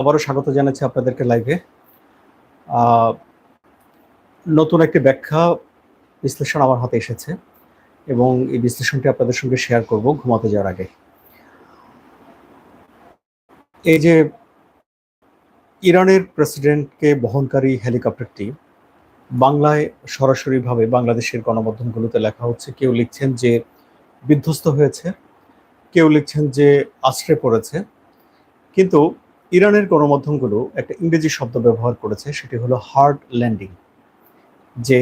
আবারও স্বাগত জানাচ্ছি আপনাদেরকে লাইভে নতুন একটি ব্যাখ্যা বিশ্লেষণ আমার হাতে এসেছে এবং এই বিশ্লেষণটি আপনাদের সঙ্গে শেয়ার করব ঘুমাতে যাওয়ার আগে। এই যে ইরানের প্রেসিডেন্টকে বহনকারী হেলিকপ্টারটি বাংলায় সরাসরিভাবে বাংলাদেশের গণমাধ্যমগুলোতে লেখা হচ্ছে, কেউ লিখছেন যে বিধ্বস্ত হয়েছে, কেউ লিখছেন যে আশ্রয় পড়েছে। কিন্তু ইরানের গণমাধ্যমগুলো একটা ইংরেজি শব্দ ব্যবহার করেছে, সেটি হলো হার্ড ল্যান্ডিং যে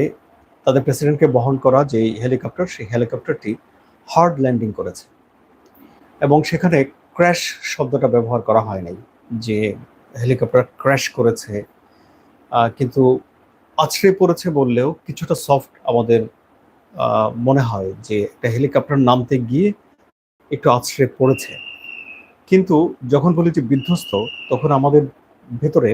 তাদের প্রেসিডেন্টকে বহন করা যে হেলিকপ্টার সেই হেলিকপ্টারটি হার্ড ল্যান্ডিং করেছে। এবং সেখানে ক্র্যাশ শব্দটা ব্যবহার করা হয় নাই, যে হেলিকপ্টার ক্র্যাশ করেছে কিন্তু আছড়ে পড়েছে বললেও কিছুটা সফট আমাদের মনে হয় যে একটা হেলিকপ্টার নামতে গিয়ে একটু আছড়ে পড়েছে। কিন্তু যখন বলি যে বিধ্বস্ত, তখন আমাদের ভেতরে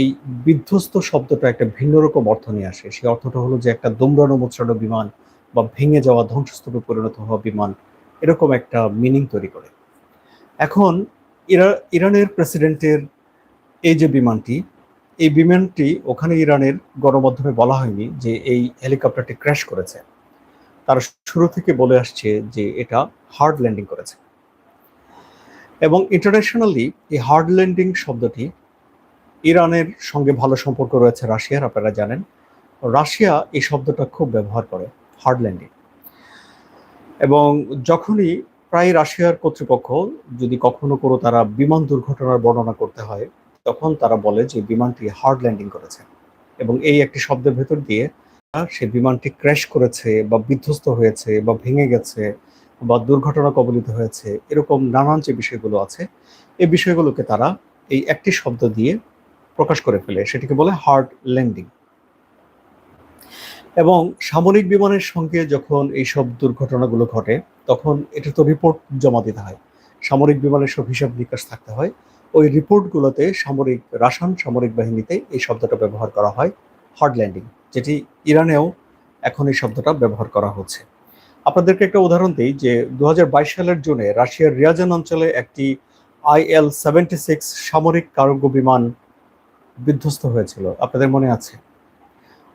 এই বিধ্বস্ত শব্দটা একটা ভিন্ন রকম অর্থ নিয়ে আসে। সেই অর্থটা হলো যে একটা দোমরানো মোচড়ানো বিমান বা ভেঙে যাওয়া ধ্বংসস্তূপে পরিণত হওয়া বিমান এরকম একটা মিনিং তৈরি করে। এখন ইরা, ইরানের প্রেসিডেন্টের এই যে বিমানটি, এই বিমানটি ওখানে ইরানের গণমাধ্যমে বলা হয়নি যে এই হেলিকপ্টারটি ক্র্যাশ করেছে। তারা শুরু থেকে বলে আসছে যে এটা হার্ড ল্যান্ডিং করেছে। এবং ইন্টারন্যাশনালি এই হার্ড ল্যান্ডিং শব্দটি ইরানের সঙ্গে ভালো সম্পর্ক রয়েছে রাশিয়ার, আপনারা জানেন। রাশিয়া এই শব্দটা খুব ব্যবহার করে হার্ড ল্যান্ডিং এবং যখনই প্রায় রাশিয়ার কর্তৃপক্ষ যদি কখনো কোনো তারা বিমান দুর্ঘটনার বর্ণনা করতে হয়, তখন তারা বলে যে বিমানটি হার্ড ল্যান্ডিং করেছে। এবং এই একটি শব্দের ভেতর দিয়ে সে বিমানটি ক্র্যাশ করেছে বা বিধ্বস্ত হয়েছে বা ভেঙে গেছে বা দুর্ঘটনা কবলিত হয়েছে, এরকম নানান যে বিষয়গুলো আছে, এই বিষয়গুলোকে তারা এই একটি শব্দ দিয়ে প্রকাশ করে ফেলে, সেটিকে বলে হার্ড ল্যান্ডিং। এবং সামরিক বিমানের সঙ্গে যখন এইসব দুর্ঘটনাগুলো ঘটে, তখন এটা তো রিপোর্ট জমা দিতে হয়। সামরিক বিমানের সব হিসাব নিকাশ থাকতে হয়। ওই রিপোর্টগুলোতে সামরিক, রাসায়ন সামরিক বাহিনীতে এই শব্দটা ব্যবহার করা হয় হার্ড ল্যান্ডিং, যেটি ইরানেও এখন এই শব্দটা ব্যবহার করা হচ্ছে। আপনাদেরকে একটা উদাহরণ দিই যে দু হাজার বাইশ সালের জুনে রাশিয়ার রিয়াজান অঞ্চলে একটি আইএল সেভেন্টি সিক্স সামরিক কার্গো বিমান বিধ্বস্ত হয়েছিল। আপনাদের মনে আছে?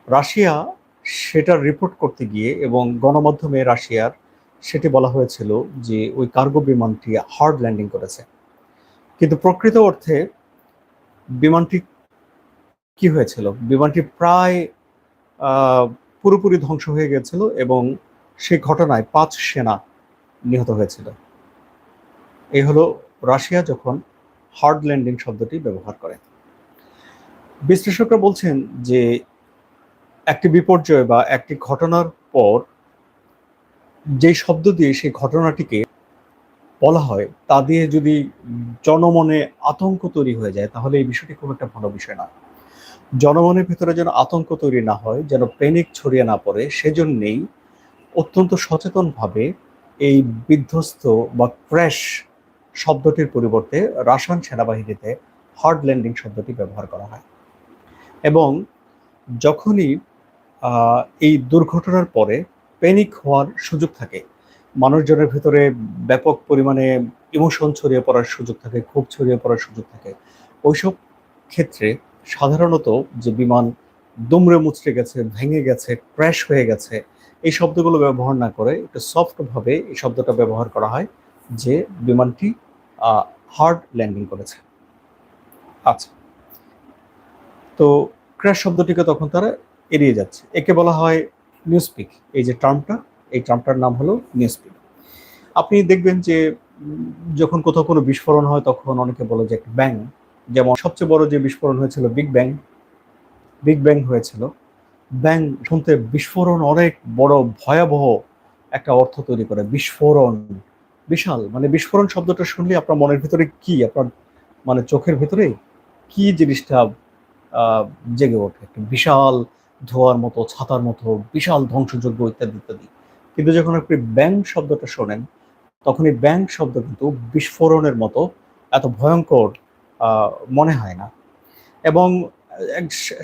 রাশিয়া সেটা রিপোর্ট করতে গিয়ে এবং গণমাধ্যমে রাশিয়ার সেটি বলা হয়েছিল যে ওই কার্গো বিমানটি হার্ড ল্যান্ডিং করেছে। কিন্তু প্রকৃত অর্থে বিমানটি কি হয়েছিল? বিমানটি প্রায় পুরোপুরি ধ্বংস হয়ে গেছিল এবং সেই ঘটনায় পাঁচ সেনা নিহত হয়েছিল। এই হলো রাশিয়া যখন হার্ড ল্যান্ডিং শব্দটি ব্যবহার করে। বিশ্লেষকরা বলছেন যে একটি বিপর্যয় বা একটি ঘটনার পর যে শব্দ দিয়ে সেই ঘটনাটিকে বলা হয়, তা দিয়ে যদি জনমনে আতঙ্ক তৈরি হয়ে যায়, তাহলে এই বিষয়টি খুব একটা ভালো বিষয় না। জনমনের ভিতরে যেন আতঙ্ক তৈরি না হয়, যেন প্যানিক ছড়িয়ে না পড়ে, সেজন্যেই অত্যন্ত সচেতনভাবে এই বিধ্বস্ত বা ক্র্যাশ শব্দটির পরিবর্তে রাসায়ন সেনাবাহিনীতে হার্ড ল্যান্ডিং শব্দটি ব্যবহার করা হয়। এবং যখনই এই দুর্ঘটনার পরে প্যানিক হওয়ার সুযোগ থাকে, মানুষজনের ভিতরে ব্যাপক পরিমাণে ইমোশন ছড়িয়ে পড়ার সুযোগ থাকে, ক্ষোভ ছড়িয়ে পড়ার সুযোগ থাকে, ওইসব ক্ষেত্রে সাধারণত যে বিমান দুমড়ে মুচড়ে গেছে, ভেঙে গেছে ক্র্যাশ হয়ে গেছে এই শব্দগুলো ব্যবহার না করে একটু সফটভাবে এই শব্দটা ব্যবহার করা হয় যে বিমানটি হার্ড ল্যান্ডিং করেছে। আচ্ছা। তো ক্র্যাশ শব্দটিকে তখন তারা এড়িয়ে যাচ্ছে। একে বলা হয় নিউজপিক এই যে টার্মটা এই টার্মটার নাম হলো নিউজপিক আপনি দেখবেন যে যখন কোথাও কোনো বিস্ফোরণ হয়, তখন অনেকে বলে যে একটা ব্যাং যেমন সবচেয়ে বড় যে বিস্ফোরণ হয়েছিল বিগ ব্যাং বিগ ব্যাং হয়েছিল। ব্যাং শুনতে বিস্ফোরণ, অনেক বড় ভয়াবহ একটা অর্থ তৈরি করে, বিস্ফোরণ। বিশাল মানে বিস্ফোরণ শব্দটা শুনলে আপনার মনের ভিতরে কি, আপনার মানে চোখের ভিতরে কি জিনিসটা জেগে ওঠে? একটা বিশাল ধোয়ার মতো, ছাতার মতো, বিশাল ধ্বংসযোগ্য ইত্যাদি ইত্যাদি। কিন্তু যখন আপনি ব্যাং শব্দটা শোনেন তখন এই ব্যাং শব্দ কিন্তু বিস্ফোরণের মতো এত ভয়ঙ্কর মনে হয় না। এবং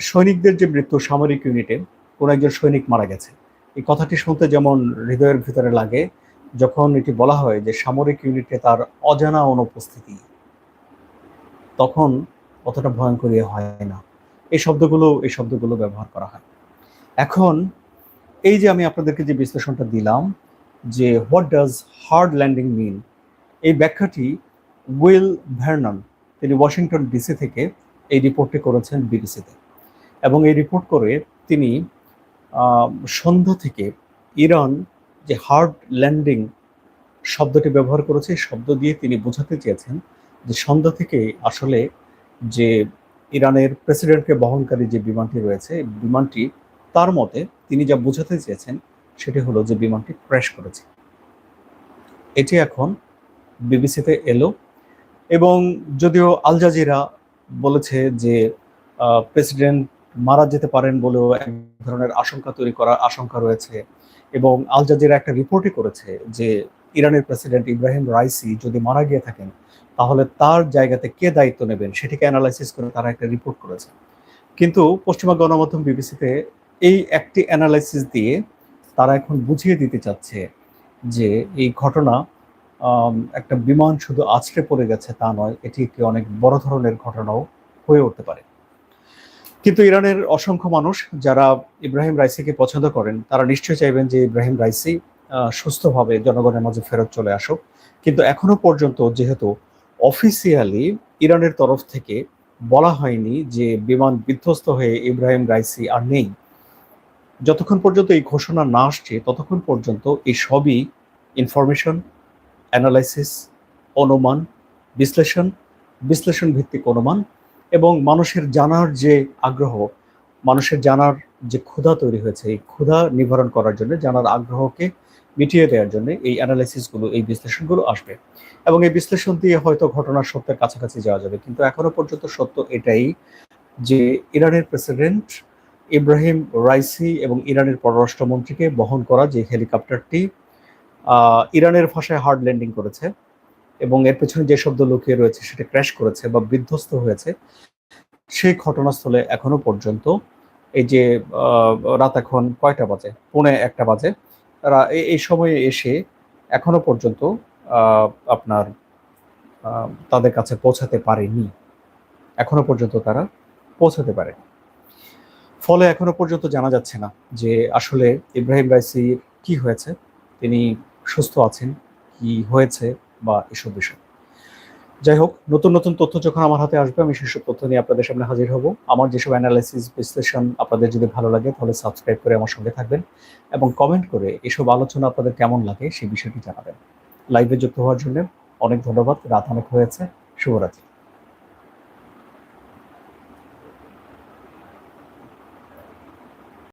সৈনিকদের যে মৃত্যু, সামরিক ইউনিটে, কোনো একজন সৈনিক মারা গেছে। এই কথাটি শুনতে যেমন হৃদয়ের ভিতরে লাগে, যখন এটি বলা হয় যে সামরিক ইউনিটে তার অজানা অনুপস্থিতি, তখন অতটা ভয়ঙ্কর হয় না। এই শব্দগুলো এই শব্দগুলো ব্যবহার করা হয়। এখন, এই যে আমি আপনাদেরকে যে বিশ্লেষণটা দিলাম, যে what does hard landing mean এই ব্যাখ্যাটি উইল ভ্যারনন তিনি ওয়াশিংটন ডিসি থেকে এই রিপোর্টটি করেছেন বিবিসিতে। এবং এই রিপোর্ট করে তিনি সন্ধ্যা থেকে ইরান যে হার্ড ল্যান্ডিং শব্দটি ব্যবহার করেছে শব্দ দিয়ে তিনি বোঝাতে চেয়েছেন যে সন্ধ্যা থেকে আসলে যে ইরানের প্রেসিডেন্টকে বহনকারী যে বিমানটি রয়েছে বিমানটি তার মতে তিনি যা বোঝাতে চেয়েছেন সেটি হলো যে বিমানটি ক্র্যাশ করেছে। এটি এখন বিবিসিতে এলো এবং যদিও আল জাজিরা বলেছে যে প্রেসিডেন্ট মারা যেতে পারেন বলেও এক ধরনের আশঙ্কা তৈরি করার আশঙ্কা রয়েছে এবং আল জাজিরা একটা রিপোর্টই করেছে যে, ইরানের প্রেসিডেন্ট ইব্রাহিম রাইসি যদি মারা গিয়ে থাকেন, তাহলে তার জায়গাতে কে দায়িত্ব নেবেন সেটিকে অ্যানালাইসিস করে তারা একটা রিপোর্ট করেছে। কিন্তু পশ্চিমা গণমাধ্যম বিবিসিতে এই একটি অ্যানালাইসিস দিয়ে তারা এখন বুঝিয়ে দিতে চাচ্ছে যে, এই ঘটনা একটা বিমান শুধু আছড়ে পড়ে গেছে তা নয়, এটি একটি অনেক বড় ধরনের ঘটনাও হয়ে উঠতে পারে। কিন্তু ইরানের অসংখ্য মানুষ যারা ইব্রাহিম রাইসিকে পছন্দ করেন, তারা নিশ্চয়ই চাইবেন যে ইব্রাহিম রাইসি সুস্থভাবে জনগণের মাঝে ফেরত চলে আসুক। কিন্তু এখনও পর্যন্ত যেহেতু অফিসিয়ালি ইরানের তরফ থেকে বলা হয়নি যে বিমান বিধ্বস্ত হয়ে ইব্রাহিম রাইসি আর নেই, যতক্ষণ পর্যন্ত এই ঘোষণা না আসছে, ততক্ষণ পর্যন্ত এই সবই ইনফরমেশন অ্যানালাইসিস অনুমান, বিশ্লেষণ বিশ্লেষণ ভিত্তিক অনুমান এবং মানুষের জানার যে আগ্রহ, মানুষের জানার যে ক্ষুধা তৈরি হয়েছে, এই ক্ষুধা নিবারণ করার জন্য, জানার আগ্রহকে মিটিয়ে দেওয়ার জন্য এই অ্যানালাইসিসগুলো এই বিশ্লেষণগুলো আসবে। এবং এই বিশ্লেষণ দিয়ে হয়তো ঘটনার সত্যের কাছাকাছি যাওয়া যাবে, কিন্তু এখনও পর্যন্ত সত্য এটাই যে ইরানের প্রেসিডেন্ট ইব্রাহিম রাইসি এবং ইরানের পররাষ্ট্রমন্ত্রীকে বহন করা যে হেলিকপ্টারটি ইরানের ভাষায় হার্ড ল্যান্ডিং করেছে এবং এর পেছনে যে শব্দ লুকিয়ে রয়েছে সেটা ক্র্যাশ করেছে বা বিধ্বস্ত হয়েছে, সেই ঘটনাস্থলে এখনও পর্যন্ত এই যে রাত এখন কয়টা বাজে? পৌনে একটা বাজে। তারা এই- সময়ে এসে এখনও পর্যন্ত আপনার তাদের কাছে পৌঁছাতে পারেনি। এখনও পর্যন্ত তারা পৌঁছাতে পারে ফলে এখনও পর্যন্ত জানা যাচ্ছে না যে আসলে ইব্রাহিম রাইসি কি হয়েছে। তিনি সুস্থ আছেন, কি হয়েছে বা এসব বিষয়। যাই হোক, নতুন নতুন তথ্য যখন আমার হাতে আসবে, আমি সেসব তথ্য নিয়ে আপনাদের সামনে হাজির হব। আমার যেসব অ্যানালাইসিস বিশ্লেষণ আপনাদের যদি ভালো লাগে, তাহলে সাবস্ক্রাইব করে আমার সঙ্গে থাকবেন এবং কমেন্ট করে এসব আলোচনা আপনাদের কেমন লাগে সেই বিষয়টি জানাবেন। লাইভে যুক্ত হওয়ার জন্য অনেক ধন্যবাদ, রাত অনেক হয়েছে, শুভরাত্রি।